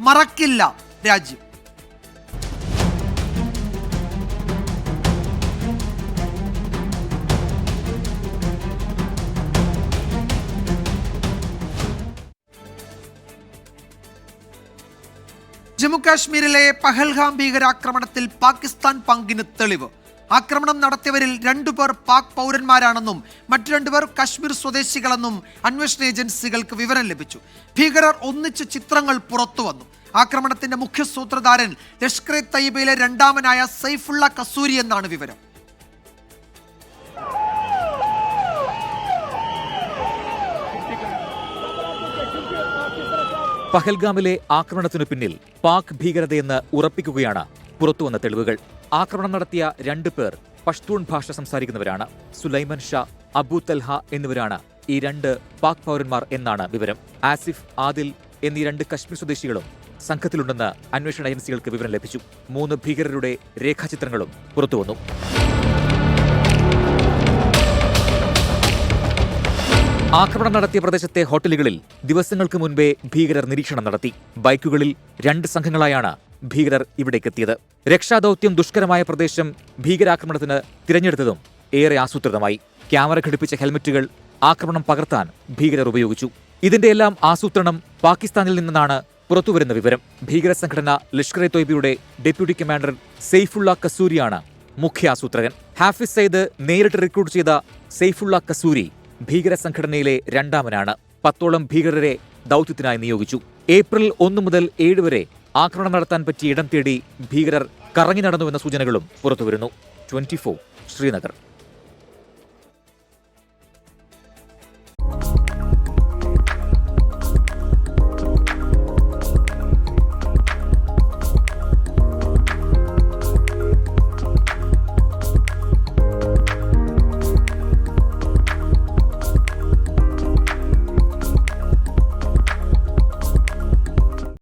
മറക്കില്ല രാജ്യം. ജമ്മുകാശ്മീരിലെ പഹൽഗാം ഭീകരാക്രമണത്തിൽ പാകിസ്ഥാൻ പങ്കിന് തെളിവ്. ആക്രമണം നടത്തിയവരിൽ രണ്ടുപേർ പാക് പൗരന്മാരാണെന്നും മറ്റു രണ്ടുപേർ കശ്മീർ സ്വദേശികളെന്നും അന്വേഷണ ഏജൻസികൾക്ക് വിവരം ലഭിച്ചു. ഭീകരർ ഒന്നിച്ച് ചിത്രങ്ങൾ പുറത്തു വന്നു. ആക്രമണത്തിന്റെ മുഖ്യ സൂത്രധാരൻ ലഷ്കർ തയ്യബയിലെ രണ്ടാമനായ സൈഫുള്ള കസൂരി എന്നാണ് വിവരം. പഹൽഗാമിലെ ആക്രമണത്തിനു പിന്നിൽ പാക് ഭീകരതയെന്ന് ഉറപ്പിക്കുകയാണ് പുറത്തുവന്ന തെളിവുകൾ. ആക്രമണം നടത്തിയ രണ്ടു പേർ പഷ്തൂൺ ഭാഷ സംസാരിക്കുന്നവരാണ്. സുലൈമൻ ഷാ അബു തൽഹ എന്നിവരാണ് ഈ രണ്ട് പാക് പൗരന്മാർ എന്നാണ് വിവരം. ആസിഫ് ആദിൽ എന്നീ രണ്ട് കശ്മീർ സ്വദേശികളും സംഘത്തിലുണ്ടെന്ന് അന്വേഷണ ഏജൻസികൾക്ക് വിവരം ലഭിച്ചു. മൂന്ന് ഭീകരരുടെ രേഖാചിത്രങ്ങളും പുറത്തുവന്നു. ആക്രമണം നടത്തിയ പ്രദേശത്തെ ഹോട്ടലുകളിൽ ദിവസങ്ങൾക്ക് മുൻപേ ഭീകരർ നിരീക്ഷണം നടത്തി. ബൈക്കുകളിൽ രണ്ട് സംഘങ്ങളായാണ് ഭീകരർ ഇവിടേക്കെത്തിയത്. രക്ഷാദൌത്യം ദുഷ്കരമായ പ്രദേശം ഭീകരാക്രമണത്തിന് തിരഞ്ഞെടുത്തതും ഏറെ ആസൂത്രിതമായി. ക്യാമറ ഘടിപ്പിച്ച ഹെൽമറ്റുകൾ ആക്രമണം പകർത്താൻ ഭീകരർ ഉപയോഗിച്ചു. ഇതിന്റെയെല്ലാം ആസൂത്രണം പാകിസ്ഥാനിൽ നിന്നാണ് പുറത്തുവരുന്ന വിവരം. ഭീകര സംഘടന ലഷ്കർ എ തൊയ്ബിയുടെ ഡെപ്യൂട്ടി കമാൻഡർ സെയ്ഫുള്ള കസൂരിയാണ് മുഖ്യ ആസൂത്രകൻ. ഹാഫിസ് സെയ്ദ് നേരിട്ട് റിക്രൂട്ട് ചെയ്ത സെയ്ഫുള്ള കസൂരി ഭീകര സംഘടനയിലെ രണ്ടാമനാണ്. പത്തോളം ഭീകരരെ ദൗത്യത്തിനായി നിയോഗിച്ചു. ഏപ്രിൽ ഒന്ന് മുതൽ ഏഴ് വരെ ആക്രമണം നടത്താൻ പറ്റിയ ഇടം തേടി ഭീകരർ കറങ്ങി നടന്നുവെന്ന സൂചനകളും പുറത്തുവരുന്നു. ട്വന്റി ശ്രീനഗർ.